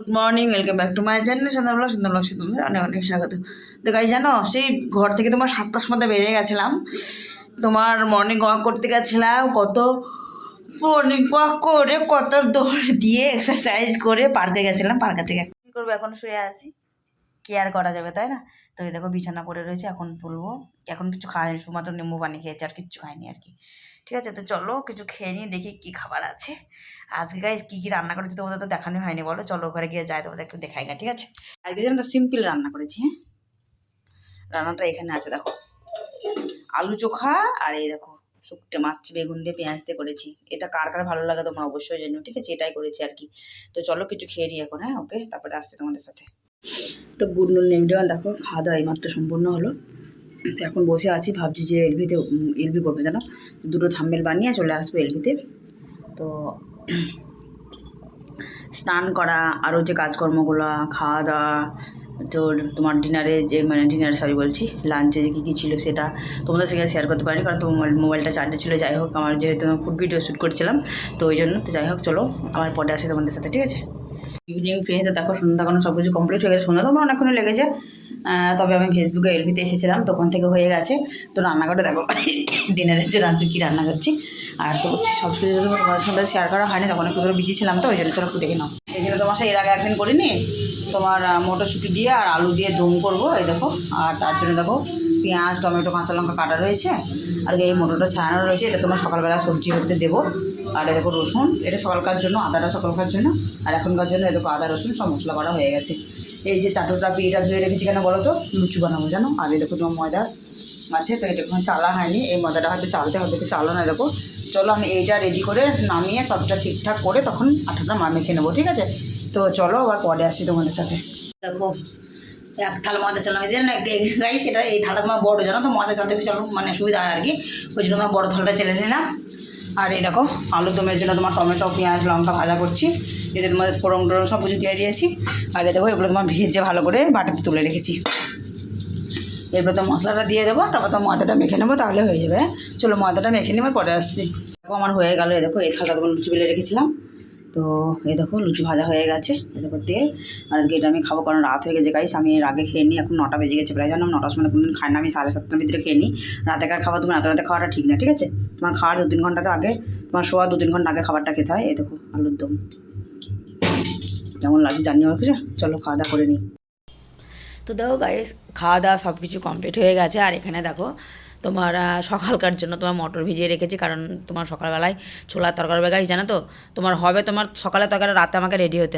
Good morning welcome back to my channel Sandhya blog Sandhya blog তোমাদের অনেক অনেক স্বাগত। তো গাই জানো, সেই ঘর থেকে তোমার সাতটার সময় বেরিয়ে গেছিলাম। তোমার মর্নিং ওয়াক করতে গেছিলাম, কত মর্নিং ওয়াক করে কত দৌড় দিয়ে এক্সারসাইজ করে পার্কে গেছিলাম পার্কে থেকে কী করব, এখন শুয়ে আছি। কি আর করা যাবে, তাই না? তো এই দেখো বিছানা পড়ে রয়েছে, এখন তুলবো। এখন কিছু খাইনি শুধুমাত্র নিম্বু পানি খেয়েছি, আর কিচ্ছু খাইনি আর কি। ঠিক আছে, তো চলো কিছু খেয়ে নিয়ে দেখি কী খাবার আছে। আজকে গাইজ কী কী রান্না করেছি তোমাদের তো দেখানো হয়নি, বলো? চলো ঘরে গিয়ে যাই, তোমাদের একটু দেখাই গা, ঠিক আছে? আজকে যেন তো সিম্পল রান্না করেছি হ্যাঁ? রান্নাটা এখানে আছে, দেখো। আলু চোখা আর এই দেখো শুকটে মাছ, বেগুন দিয়ে পেঁয়াজ দিয়ে করেছি। এটা কার কার ভালো লাগে তোমরা অবশ্যই জানো ঠিক আছে? এটাই করেছি আর কি। তো চলো কিছু খেয়ে নিই এখন হ্যাঁ? ওকে তারপরে আসছে তোমাদের সাথে। তো গুড নুন নেমডেওয়ান দেখো খাওয়া দাওয়া এইমাত্র সম্পূর্ণ হলো। তো এখন বসে আছি, ভাবছি যে এলভিতে এলভি করবে, জানো? দুটো থাম্বেল বানিয়ে চলে আসব এলভিতে। তো স্নান করা, আরও যে কাজকর্মগুলো, খাওয়া দাওয়া, তোর তোমার ডিনারে যে মানে ডিনার সরি বলছি, লাঞ্চে যে কী কী ছিল সেটা তোমাদের সেখানে শেয়ার করতে পারিনি, কারণ তোমার মোবাইলটা চার্জে ছিল, যাই হোক, আমার যেহেতু ফুড ভিডিও শ্যুট করছিলাম, তো ওই জন্য, তো যাই হোক, চলো আমার পরে আসি তোমাদের সাথে, ঠিক আছে? ইভিনিং ফ্রেন্ডসে দেখো, সন্ধ্যা কোনো সব কিছু কমপ্লিট হয়ে গেছে। সন্ধ্যা তো আমার অনেকক্ষণ লেগেছে। তবে আমি ফেসবুকে এলভিতে এসেছিলাম তখন থেকে হয়ে গেছে। তো রান্নাঘরে দেখো, ডিনারের যে রাত্রে কী রান্না করছি। আর তো সব কিছু তো তোমাদের সঙ্গে শেয়ার করা হয়নি, তখন একটু বিজি ছিলাম তো, ওই জন্য চলো দেখে নাও। এই জন্য তোমার সাথে এর আগে একদিন করিনি, তোমার মটরশুঁটি দিয়ে আর আলু দিয়ে দম করব, এই দেখো। আর তার জন্য দেখো পেঁয়াজ, টমেটো, কাঁচা লঙ্কা কাটা রয়েছে। আর এই মোটরটা ছাড়ানো রয়েছে। এটা তোমার সকালবেলা সবজি করতে দেবো। আর দেখো রসুন। এটা সকালকার জন্য, আদাটা সকালকার জন্য। আর এখনকার জন্য দেখো আদা, রসুন সব মশলা করা হয়ে গেছে। এই যে চাটুটা পিঠা ধুয়ে রেখেছি কেন বলো তো? লুচি বানাবো জানো? আর দেখো তোমার ময়দা আছে, তো এটা চালা হয়নি। এই ময়দাটা হয়তো চালতে হবে, তো চালো না দেখো। চলো আমি এইটা রেডি করে নামিয়ে সবটা ঠিকঠাক করে তখন আঠাটা মা মেখে নেব, ঠিক আছে? তো চলো আবার পরে আসি তোমাদের সাথে। দেখো এক থালা ময়দা চাল লাগে যে না গাই সেটা এই থালা তোমার বড়ো জানো, তো ময়দা চালতে চলো মানে সুবিধা হয় আর কি। ওই জন্য তোমার বড়ো থালাটা চেলে নিলাম। আর এই দেখো, আলু দমের জন্য তোমার টমেটো, পেঁয়াজ, লঙ্কা ভাজা করছি। এতে তোমাদের ফোড়ন টোড়ন সব কিছু দিয়ে দিয়েছি। আর এই দেখো, এগুলো তোমার ভেজে ভালো করে বাটাতে তুলে রেখেছি। এরপর তো মশলাটা দিয়ে দেবো, তারপর তো ময়দাটা মেখে নেব, তাহলে হয়ে যাবে? চলো ময়দাটা মেখে নেব পরে আসছি। দেখো, আমার হয়ে গেলো, এই দেখো, এই থালটা তোমার লুচি বেলে রেখেছিলাম। তো এই দেখো, লুচি ভাজা হয়ে গেছে। এই দেখো তেল। আর এটা আমি খাব কারণ রাত হয়ে গেছে গাইস আমি এর আগে খেয়ে নিই এখন নটা বেজে গেছে প্রায়। জানো, নটার সময় কোনদিন খাই না। আমি সাড়ে সাতটার ভিতরে খেয়ে নিই রাতেকার খাবার? তুমি রাতে রাতে খাওয়াটা ঠিক না, ঠিক আছে? তোমার খাওয়ার দু তিন ঘণ্টা তো আগে, তোমার শোয়া দু তিন ঘণ্টা আগে খাবারটা খেতে হয়। এই দেখো, আলুর দম। কেমন লাগছে জানি কিছু চলো, খাওয়া দাওয়া করে নিই তো দেখো গাইস খাওয়া দাওয়া সব কিছু কমপ্লিট হয়ে গেছে। আর এখানে দেখো তোমার সকালকার জন্য তোমার মটর ভিজিয়ে রেখেছি, কারণ তোমার সকালবেলায় ছোলার তরকারি বেগাই জানো তো? তোমার হবে তোমার সকালে তরকারি, রাতে আমাকে রেডি হতে